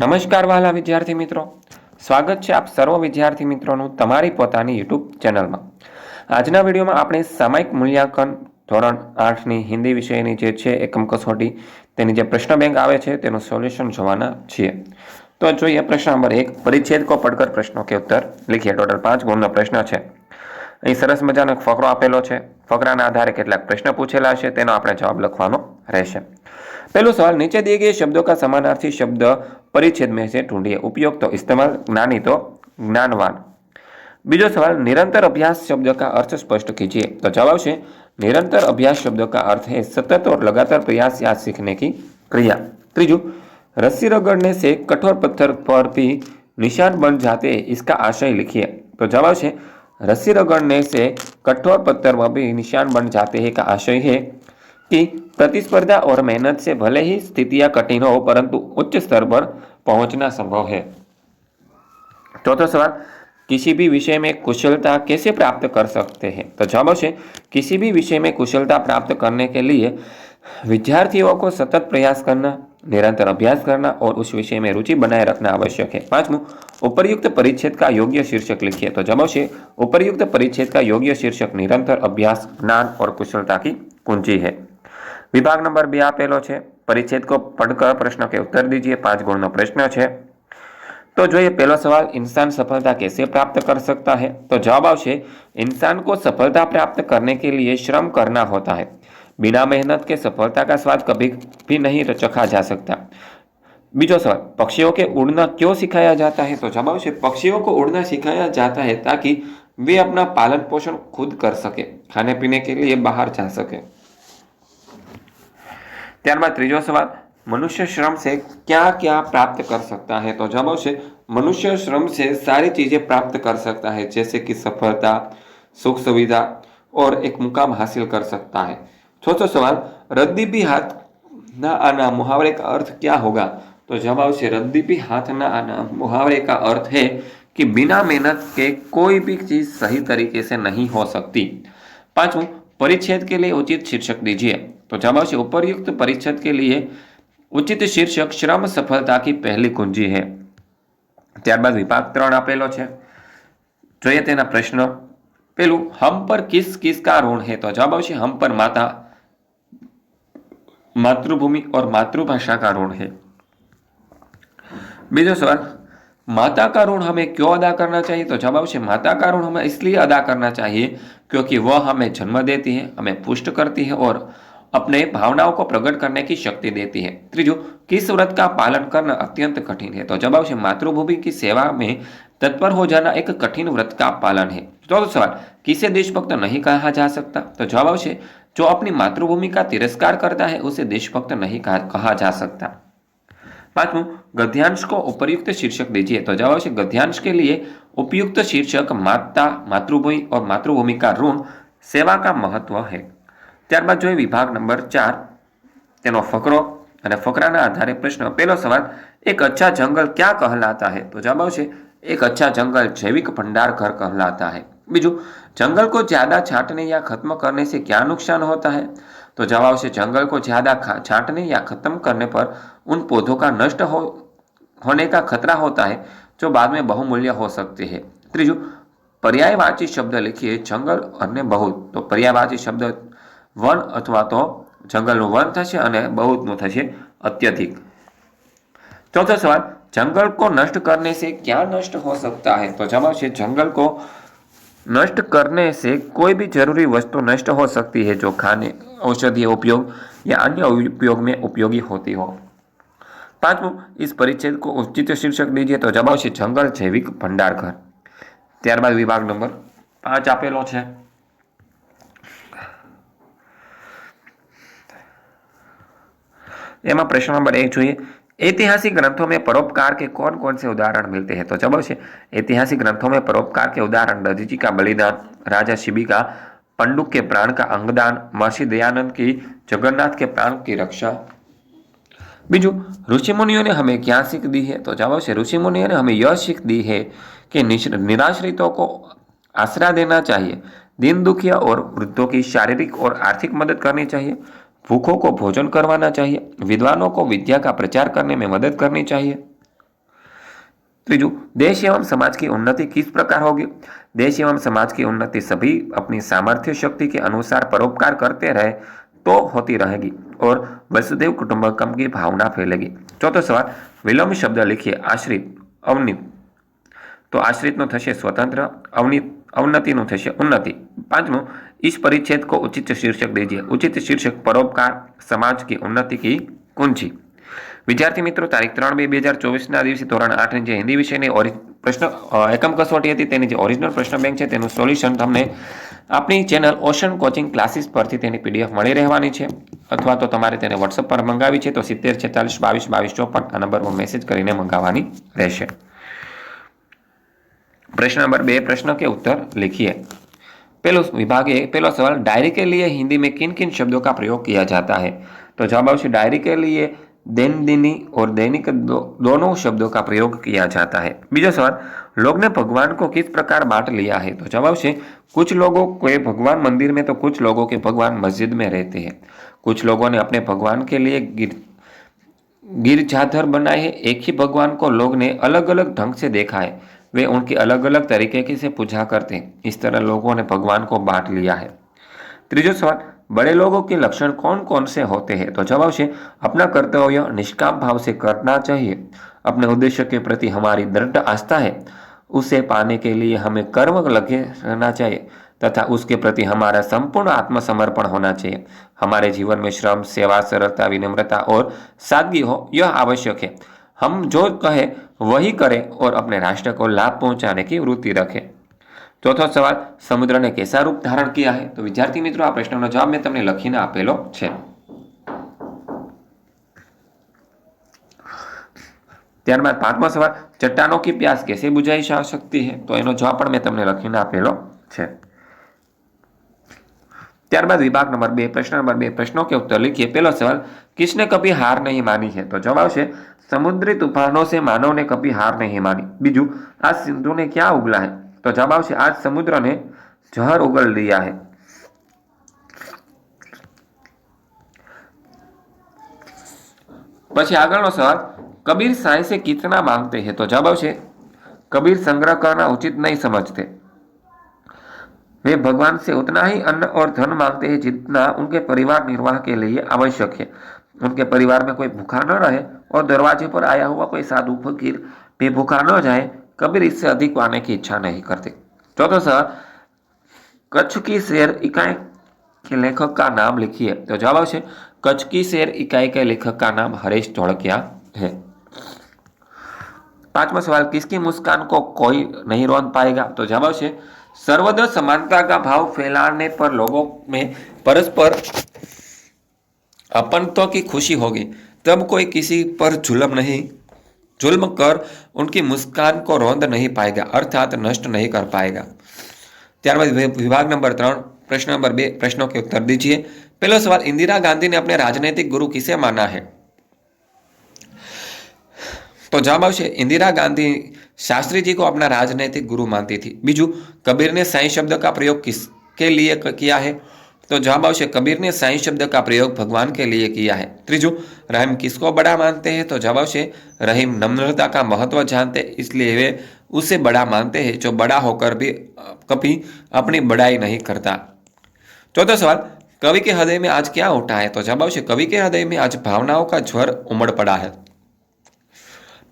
નમસ્કાર વહાલા વિદ્યાર્થી મિત્રો. સ્વાગત છે આપ સર્વ વિદ્યાર્થી મિત્રોનું તમારી પોતાની યુટ્યુબ ચેનલમાં. આજના વિડીયોમાં આપણે સામાયિક મૂલ્યાંકન ધોરણ આઠની હિન્દી વિષયની જે છે એકમ કસોટી, તેની જે પ્રશ્ન બેંક આવે છે, તેનું સોલ્યુશન જોવાના છીએ. તો જોઈએ પ્રશ્ન નંબર એક પરિચ્છેદ કો પડકર પ્રશ્નો કે ઉત્તર. લખીએ, ટોટલ પાંચ ગુણનો પ્રશ્ન છે. અહીં સરસ મજાનો ફકરો આપેલો છે. ફકરાના આધારે કેટલાક પ્રશ્ન પૂછેલા છે, તેનો આપણે જવાબ લખવાનો રહેશે. પહેલો સવાલ, નીચે દિએ ગયે શબ્દો કા સમાનાર્થી શબ્દ परिच्छेद में से ढूंढिए उपयोग तो इस्तेमाल ज्ञानी तो ज्ञानवान बीजो सवाल निरंतर अभ्यास शब्द का अर्थ स्पष्ट कीजिए तो जवाब है निरंतर अभ्यास शब्द का अर्थ है सतत और लगातार प्रयास याद सीखने की क्रिया त्रीजू रस्सी रगड़ने से कठोर पत्थर पर भी निशान बन जाते इसका आशय लिखिए तो जवाब है रस्सी रगड़ने से कठोर पत्थर पर भी निशान बन जाते हैं का आशय है कि प्रतिस्पर्धा और मेहनत से भले ही स्थितियाँ कठिन हो, परंतु उच्च स्तर पर पहुँचना संभव है। चौथा सवाल, किसी भी विषय में कुशलता कैसे प्राप्त कर सकते हैं? तो जवाब है, किसी भी विषय में कुशलता प्राप्त करने के लिए विद्यार्थियों को सतत प्रयास करना, निरंतर अभ्यास करना और उस विषय में रुचि बनाए रखना आवश्यक है। पांचवू उपर्युक्त परिच्छेद का योग्य शीर्षक लिखिए। तो जवाब है, उपर्युक्त परिच्छेद का योग्य शीर्षक निरंतर अभ्यास, ज्ञान और कुशलता की कुंजी है। विभाग नंबर बी आप परिच्छेद को पढ़कर प्रश्न के उत्तर दीजिए पाँच गुण ना प्रश्न है तो जो ये पहला सवाल इंसान सफलता कैसे प्राप्त कर सकता है तो जवाब आवश्य इंसान को सफलता प्राप्त करने के लिए श्रम करना होता है बिना मेहनत के सफलता का स्वाद कभी भी नहीं चखा जा सकता बीजो सवाल पक्षियों के उड़ना क्यों सिखाया जाता है तो जवाब आवश्य पक्षियों को उड़ना सिखाया जाता है ताकि वे अपना पालन पोषण खुद कर सके खाने पीने के लिए बाहर जा सके ત્યારબાદ ત્રીજો સવાલ मनुष्य श्रम से क्या क्या प्राप्त कर सकता है तो जवाब से मनुष्य श्रम से सारी चीजें प्राप्त कर सकता है जैसे कि सफलता सुख सुविधा और एक मुकाम हासिल कर सकता है चौथा सवाल रद्दी भी हाथ ना आना मुहावरे का अर्थ क्या होगा तो जवाब से रद्दी भी हाथ ना आना मुहावरे का अर्थ है कि बिना मेहनत के कोई भी चीज सही तरीके से नहीं हो सकती पांचवं परिच्छेद के लिए उचित शीर्षक दीजिए तो जवाब से उपरयुक्त परिच्छेद के लिए ઉચિત શીર્ષક શ્રમ સફળતા કી પહેલી કુંજી હે ત્યારબાદ વિભાગ ત્રણ આપેલો છે જોઈએ તેના પ્રશ્ન પેલું હમ પર કિસ કિસ કા ઋણ હે તો જવાબ આવશે હમ પર માતા मातृभूमि और मातृभाषा का ऋण है बीजो सवाल माता का ऋण हमें क्यों अदा करना चाहिए? तो जवाब से माता का ऋण हमें इसलिए अदा करना चाहिए क्योंकि वह हमें जन्म देती है, हमें पुष्ट करती है और अपने भावनाओं को प्रकट करने की शक्ति देती है। त्रिजु, किस व्रत का पालन करना अत्यंत कठिन है? तो जवाब से मातृभूमि की सेवा में तत्पर हो जाना एक कठिन व्रत का पालन है। चौथा सवाल, किसे देशभक्त नहीं कहा जा सकता? तो जवाब से जो अपनी मातृभूमि का तिरस्कार करता है, उसे देशभक्त नहीं कहा जा सकता। पांचवं गद्यांश को उपयुक्त शीर्षक दीजिए तो जवाब से गद्यांश के लिए उपयुक्त शीर्षक माता मातृभूमि और मातृभूमि का ऋण सेवा का महत्व है ત્યારબાદ જોઈએ વિભાગ નંબર ચાર તેનો ફકરો અને ફકરાના આધારે પ્રશ્ન પહેલો સવાલ एक अच्छा जंगल क्या कहलाता है तो जवाब આવશે एक अच्छा जंगल जैविक भंडार घर कहलाता है बीजू जंगल को ज्यादा छाटने या खत्म करने से क्या नुकसान होता है तो जवाब से जंगल को ज्यादा छाटने या खत्म करने पर उन पौधों का नष्ट हो होने का खतरा होता है जो बाद में बहुमूल्य हो सकते हैं त्रीजू पर्यायवाची शब्द लिखिए जंगल અને બહુત તો પર્યાયવાચી શબ્દ વન અથવા તો જંગલનું વન થશે અને બહુતનું થશે અત્યધિક चौथा सवाल जंगल को नष्ट करने से क्या नष्ट हो सकता है तो जवाब है जंगल को नष्ट करने से कोई भी जरूरी वस्तु नष्ट हो सकती है जो खाने औषधीय उपयोग या अन्य उपयोग में उपयोगी होती हो पांचवं इस परिच्छेद को उचित शीर्षक दीजिए तो जवाब છે જંગલ જૈવિક ભંડાર ઘર ત્યારબાદ વિભાગ નંબર પાંચ આપેલો છે એમાં પ્રશ્ન નંબર એક જોઈએ ऐतिहासिक ग्रंथों में परोपकार के कौन कौन से उदाहरण मिलते हैं तो जवाब है ऐतिहासिक ग्रंथों में परोपकार के उदाहरण दधीची का बलिदान राजा शिबी का पंडुक के प्राण का अंगदान महर्षि दयानंद की जगन्नाथ के प्राण की रक्षा बीजू ऋषि मुनियों ने हमें क्या सीख दी है तो जवाब से ऋषि मुनियों ने हमें यह सीख दी है कि निराश्रितों को आसरा देना चाहिए दीन दुखिया और वृद्धों की शारीरिक और आर्थिक मदद करनी चाहिए भूखों को भोजन करवाना चाहिए विद्वानों को विद्या का प्रचार करने में मदद करनी चाहिए त्रिजु देश एवं समाज की उन्नति किस प्रकार होगी देश एवं समाज की उन्नति सभी अपनी सामर्थ्य शक्ति के अनुसार परोपकार करते रहे तो होती रहेगी और वसुदेव कुटुंबकम की भावना फैलेगी चौथो सवाल विलोम शब्द लिखिए आश्रित अवनित तो આશ્રિતનો થશે સ્વતંત્ર અવનિ અવનતિનું થશે ઉન્નતિ પાંચમું इस परिच्छेद को उचित शीर्षक दीजिए उचित शीर्षक परोपकार समाज की उन्नति की कुंजी વિદ્યાર્થી મિત્રો તારીખ ત્રણ બે બે હજાર ચોવીસના દિવસે ધોરણ આઠની જે હિન્દી વિષયની ઓરિ પ્રશ્ન એકમ કસોટી હતી તેની જે ઓરિજિનલ પ્રશ્ન બેંક છે તેનું સોલ્યુશન તમને આપણી ચેનલ ઓશન કોચિંગ ક્લાસીસ પરથી તેની પીડીએફ મળી રહેવાની છે અથવા તો તમારે તેને વોટ્સઅપ પર મંગાવી છે તો સિત્તેર છેતાલીસ બાવીસ બાવીસ ચોપન આ નંબર પર મેસેજ કરીને મંગાવવાની રહેશે प्रश्न नंबर बे प्रश्न के उत्तर लिखिए पहलो विभाग ए पहला सवाल डायरी के लिए हिंदी में किन किन शब्दों का प्रयोग किया जाता है तो जवाब आवश्य डायरी के लिए दिन दिनी और दैनिक दो, दोनों शब्दों का प्रयोग किया जाता है बीजा सवाल लोग ने भगवान को किस प्रकार बांट लिया है? तो जवाब से, कुछ लोगों के भगवान मंदिर में तो कुछ लोगों के भगवान मस्जिद में रहते हैं। कुछ लोगों ने अपने भगवान के लिए गिर, गिरजाधर बनाए हैं। एक ही भगवान को लोग ने अलग अलग ढंग से देखा है। वे उनकी अलग अलग तरीके से पूजा करते हैं। इस तरह लोगों ने भगवान को बांट लिया है। त्रीजो सवाल, बड़े लोगों के लक्षण कौन कौन से होते हैं? तो जवाब से, अपना कर्तव्य निष्काम भाव से करना चाहिए। अपने उद्देश्य के प्रति हमारी दृढ़ आस्था है। उसे पाने के लिए हमें कर्म लगे रहना चाहिए तथा उसके प्रति हमारा संपूर्ण आत्मसमर्पण होना चाहिए हमारे जीवन में श्रम सेवा सरलता विनम्रता और सादगी हो यह आवश्यक है हम जो कहे वही करें और अपने राष्ट्र को लाभ पहुंचाने की वृत्ति रखें ચોથો સવાલ સમુદ્રને કેસા રૂપ ધારણ કિયા હે તો વિદ્યાર્થી મિત્રો આ પ્રશ્નનો જવાબ મેં તમને લખીને આપેલો છે ત્યારબાદ પાંચમો સવાલ ચટ્ટાનો કે પ્યાસ કેસે બુઝાઈ શકતી હે તો એનો જવાબ પણ મેં તમને લખીને આપેલો છે ત્યારબાદ વિભાગ નંબર બે પ્રશ્ન નંબર બે પ્રશ્નો કે ઉત્તર લીખીએ પહેલો સવાલ કિસને કભી હાર નહીં માની છે તો જવાબ છે समुद्री तूफानों से मानव ने कभी हार नहीं मानी बीजू आज सिंधु ने क्या उगला है तो जवाब से आज समुद्र ने जहर उगल दिया है પછી આગળનો સવાલ કબીર साई से कितना मांगते हैं तो जवाब છે कबीर संग्रह करना उचित नहीं समझते वे भगवान से उतना ही अन्न और धन मांगते हैं जितना उनके परिवार निर्वाह के लिए आवश्यक है उनके परिवार में कोई भूखा न रहे और दरवाजे पर आया हुआ कोई साधु फकीर भी भूखा न जाए कबीर इससे अधिक पाने की इच्छा नहीं करते चौथा सवाल कच्छ की शेर इकाई के लेखक का नाम लिखिए तो जवाब है कच्छ की शेर इकाई के लेखक का नाम हरेश चौड़किया है पांचवा सवाल किसकी मुस्कान को कोई नहीं रोन पाएगा तो जवाब है सर्वदा समानता का भाव फैलाने पर लोगों में परस्पर अपनत्व की खुशी होगी तब कोई किसी पर जुलम नहीं जुल्म कर उनकी मुस्कान को रोंद नहीं पाएगा अर्थात नष्ट नहीं कर पाएगा ત્યારબાદ વિભાગ નંબર ત્રણ પ્રશ્ન નંબર બે પ્રશ્નों के उत्तर दीजिए पहला सवाल इंदिरा गांधी ने अपने राजनीतिक गुरु किसे माना तो जवाब आवश्य इंदिरा गांधी शास्त्री जी को अपना राजनैतिक गुरु मानती थी बीजू कबीर ने साई शब्द का प्रयोग किसके लिए किया है तो जवाब आवश्य कबीर ने साई शब्द का प्रयोग भगवान के लिए किया है त्रिजु रहीम किसको बड़ा मानते हैं तो जवाब आवश्य रहीम नम्रता का महत्व जानते इसलिए वे उसे बड़ा मानते हैं जो बड़ा होकर भी कभी अपनी बड़ाई नहीं करता चौथा सवाल कवि के हृदय में आज क्या उठा है तो जवाब आवश्य कवि के हृदय में आज भावनाओं का ज्वर उमड़ पड़ा है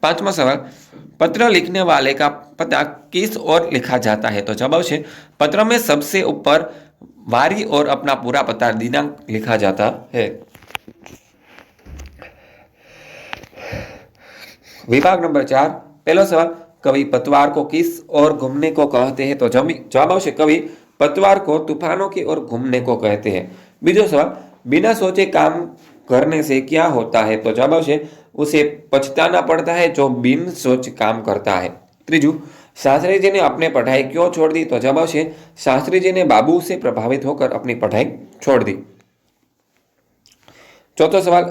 पांचवा सवाल, पत्र लिखने वाले का पता किस ओर लिखा जाता है? तो जवाब से पत्र में सबसे ऊपर वारी और अपना पूरा पता दिनांक लिखा जाता है। विभाग नंबर चार, पहला सवाल, कवि पतवार को किस और घूमने को कहते हैं? तो जवाब से कवि पतवार को तूफानों की ओर घूमने को कहते हैं। बीजो सवाल, बिना सोचे काम करने से क्या होता है? तो जवाब से उसे पछताना पड़ता है, जो बिन सोच काम करता है। त्रिजु, शास्त्री जी ने अपने पढ़ाई क्यों छोड़ दी? तो जवाब से शास्त्री जी ने बाबू से प्रभावित होकर अपनी पढ़ाई छोड़ दी। चौथा सवाल,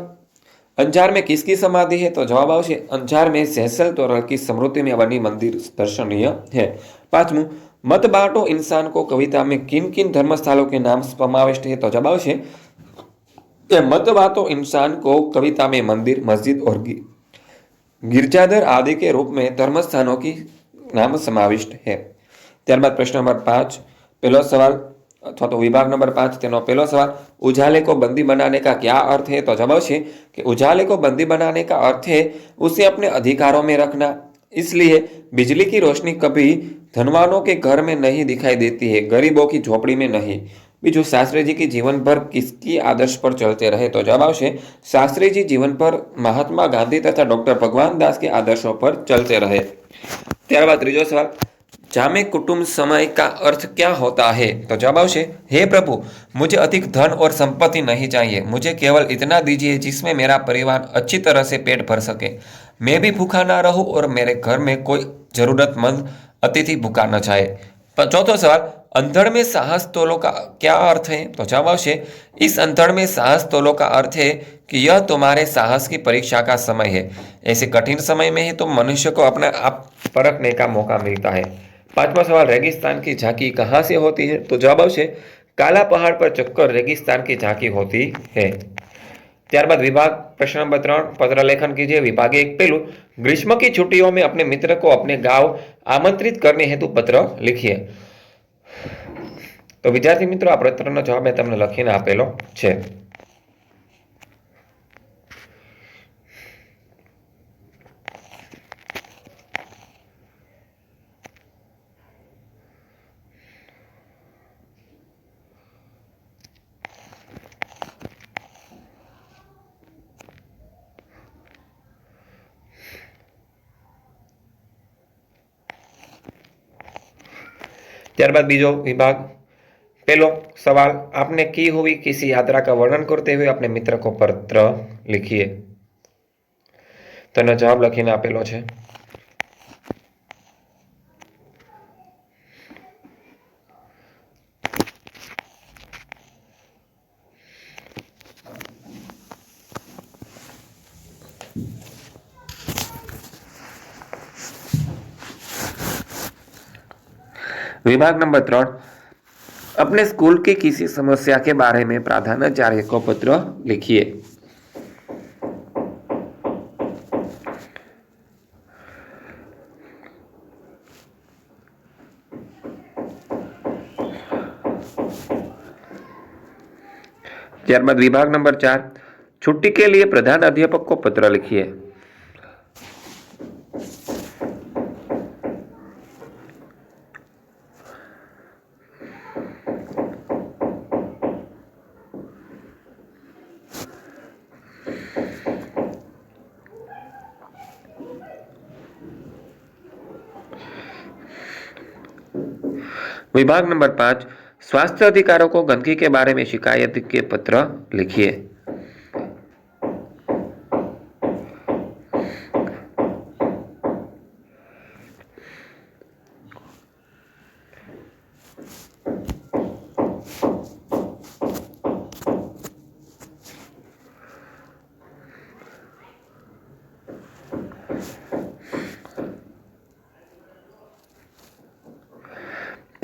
अंजार में किसकी समाधि है? तो जवाब आवश्य अंजार में सहसल तोरल की स्मृति में बनी मंदिर दर्शनीय है। पांचवू मत बांटो इंसान को, कविता में किन किन धर्म स्थलों के नाम समाविष्ट है? तो जवाब आवश्य मत बांटो इंसान को कविता में मंदिर मस्जिद और गिरजाधर आदि के रूप में धर्म स्थानों की नाम समाविष्ट है ત્યારબાદ પ્રશ્ન નંબર પાંચ પહેલો સવાલ અથવા તો વિભાગ નંબર પાંચ તેનો પહેલો सवाल उजाले को बंदी बनाने का क्या अर्थ है तो जवाब है कि उजाले को बंदी बनाने का अर्थ है उसे अपने अधिकारों में रखना इसलिए बिजली की रोशनी कभी धनवानों के घर में नहीं दिखाई देती है गरीबों की झोपड़ी में नहीं બીજું શાસ્ત્રીજી की जीवन भर किसकी आदर्श पर चलते रहे तो जवाब આવશે શાસ્ત્રીજી जीवन पर महात्मा गांधी तथा डॉक्टर भगवान दास के आदर्शों पर चलते रहे ત્યારબાદ ત્રીજો સવાલ जामे कुटुंब समय का अर्थ क्या होता है तो जवाब आवश्य हे प्रभु मुझे अधिक धन और संपत्ति नहीं चाहिए मुझे केवल इतना दीजिए जिसमें मेरा परिवार अच्छी तरह से पेट भर सके मैं भी भूखा ना रहूं और मेरे घर में कोई जरूरतमंद अतिथि भूखा न जाए पर चौथा सवाल अंधड़ में साहस तोलो का क्या अर्थ है तो जवाब आवश्य इस अंधड़ में साहस तोलो का अर्थ है कि यह तुम्हारे साहस की परीक्षा का समय है ऐसे कठिन समय में ही तो मनुष्य को अपना आप परखने का मौका मिलता है पांचवा सवाल रेगिस्तान की झांकी कहाँ से होती है तो जवाब આવશે काला पहाड़ पर चक्कर रेगिस्तान की झांकी होती है ત્યારબાદ વિભાગ प्रश्न नंबर ત્રણ पत्र लेखन कीजिए विभाग एक पेलू ग्रीष्म की छुट्टियों में अपने मित्र को अपने गांव આમંત્રિત કરને હેતુ પત્ર લીખીએ. તો વિદ્યાર્થી મિત્રો, આ પત્રનો જવાબ મેં તમને લખીને આપેલો છે. ત્યારબાદ બીજો વિભાગ पहलो सवाल आपने की हुई किसी यात्रा का वर्णन करते हुए अपने मित्र को पत्र लिखिए तो એનો જવાબ લખીને આપેલો છે विभाग नंबर ત્રણ अपने स्कूल की किसी समस्या के बारे में प्राधान्याचार्य को पत्र लिखिए ત્યારબાદ વિભાગ નંબર ચાર छुट्टी के लिए प्रधान अध्यापक को पत्र लिखिए विभाग नंबर पाँच स्वास्थ्य अधिकारों को गंदगी के बारे में शिकायत के पत्र लिखिए।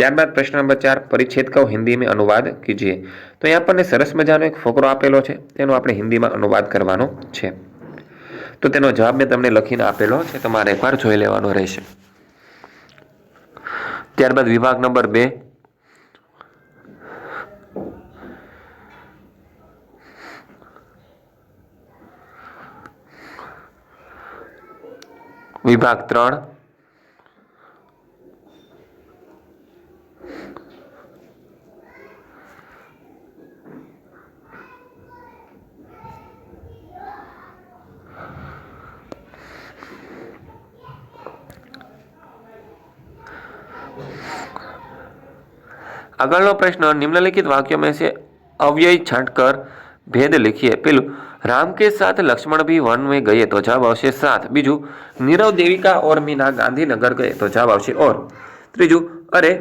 ત્યારબાદ પ્રશ્ન નંબર ચાર, પરિચ્છેદ કહો હિન્દીમાં અનુવાદ કીજીએ. તો અહીંયા આપણને સરસ મજાનો એક ફોકરો આપેલો છે, તેનો આપણે હિન્દીમાં અનુવાદ કરવાનો છે. તો તેનો જવાબ મેં તમને લખીને આપેલો છે તમારે એકવાર જોઈ લેવાનો રહેશે. ત્યારબાદ વિભાગ નંબર બે. વિભાગ ત્રણ. આગળનો પ્રશ્ન निम्नलिखित वाक्यों में से अव्यय छांटकर भेद लिखिए પેલું राम के साथ लक्ष्मण भी वन में गए तो जवाब આવશે સાત બીજું નીરવ દેવિકા और मीना गांधीनगर गए तो जवाब આવશે और ત્રીજું અરે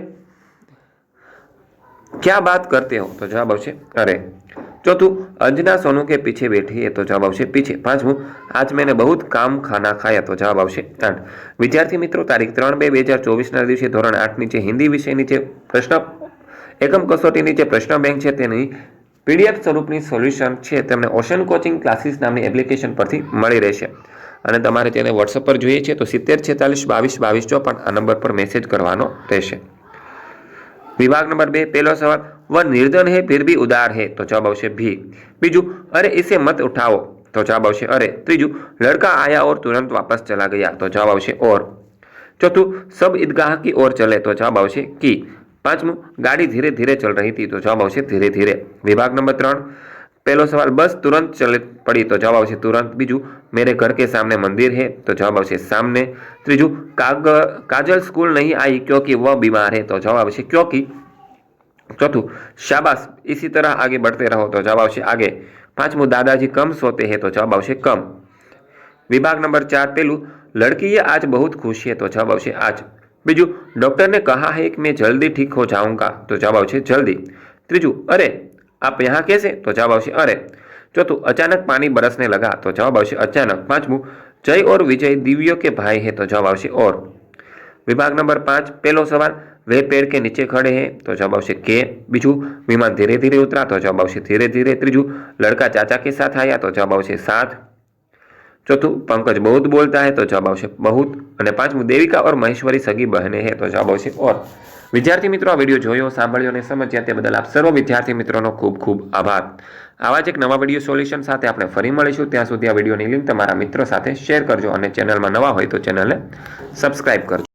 क्या बात करते हो तो जवाब આવશે अरे चौथું अंजना सोनू के पीछे बैठी है तो जवाब આવશે पीछे પાંચમું आज मैंने बहुत काम खाना खाया तो જવાબ આવશે આઠ વિદ્યાર્થી મિત્રો તારીખ ત્રણ બે બે હજાર ચોવીસના દિવસે ધોરણ આઠની જે હિન્દી વિષયની જે પ્રશ્ન એકમ કસોટીની જે પ્રશ્ન બેંક છે. તેની પીડીએફ સ્વરૂપની સોલ્યુશન છે. તમને ઓશન કોચિંગ ક્લાસીસ નામની એપ્લિકેશન પરથી મળી રહેશે. અને તમારે તેને વોટ્સઅપ પર જોઈએ છે તો સિત્તેર, છેતાલીસ, બાવીસ બાવીસ, ચોપન આ નંબર પર મેસેજ કરવાનો રહેશે. વિભાગ નંબર બે, પહેલો સવાલ, વ નિર્ધન હે ફિર બી ઉદાર હે? તો જવાબ આવશે ભી. બીજું, અરે ઇસે મત ઉઠાવો. તો જવાબ આવશે અરે. ત્રીજું, લડકા આયા ઓર તુરંત વાપસ ચલા ગયા. તો જવાબ આવશે ઓર. ચોથું, સબ ઈદગાહ કી ઓર ચલે? તો જવાબ આવશે કી. પાંચમું ગાડી ધીરે ધીરે ચલ રહી थी તો જવાબ આવશે ધીરે ધીરે વિભાગ નંબર ત્રણ પહેલો સવાલ બસ तुरंत चल पड़ी तो जवाब આવશે तुरंत બીજું मेरे घर के सामने मंदिर है तो जवाब આવશે सामने ત્રીજું काग काजल स्कूल नहीं आई क्योंकि वह बीमार है तो जवाब આવશે क्योंकि चौथું शाबाश इसी तरह आगे बढ़ते रहो तो जवाब આવશે आगे પાંચમું दादाजी कम सोते हैं तो जवाब આવશે कम विभाग नंबर चार पेलू लड़की ये आज बहुत खुश है तो जवाब આવશે आज બીજું डॉक्टर ने कहा है कि मैं जल्दी ठीक हो जाऊंगा तो जवाब આવશે जल्दी ત્રીજું अरे आप यहाँ कैसे तो जवाब આવશે अरे चौथું अचानक पानी बरसने लगा तो जवाब આવશે अचानक પાંચમું जय और विजय दिव्यो के भाई है तो जवाब આવશે और વિભાગ નંબર પાંચ પહેલો સવાલ વે પેડ કે નીચે ખડે હે તો જવાબ આવશે કે બીજું વિમાન ધીરે ધીરે ઉતરા તો જવાબ આવશે ધીરે ધીરે ત્રીજું લડકા ચાચા કે સાથ આયા તો જવાબ આવશે સાથ ચોથું, પંકજ બહુત બોલતા હે તો જવાબ આવશે બહુત. અને પાંચમું, દેવિકા ઓર મહેશ્વરી સગી બહેને હે તો જવાબ આવશે ઓર. વિદ્યાર્થી મિત્રો, આ વીડિયો જોયો, સાંભળ્યો અને સમજ્યા તે બદલ આપ સર્વ વિદ્યાર્થી મિત્રોનો ખૂબ ખૂબ આભાર. આવા જ એક નવા વીડિયો સોલ્યુશન સાથે આપણે ફરી મળીશું. ત્યાં સુધી આ વિડીયોની લિંક તમારા મિત્રો સાથે શેર કરજો અને ચેનલમાં નવા હોય તો ચેનલને સબસ્ક્રાઇબ કરજો.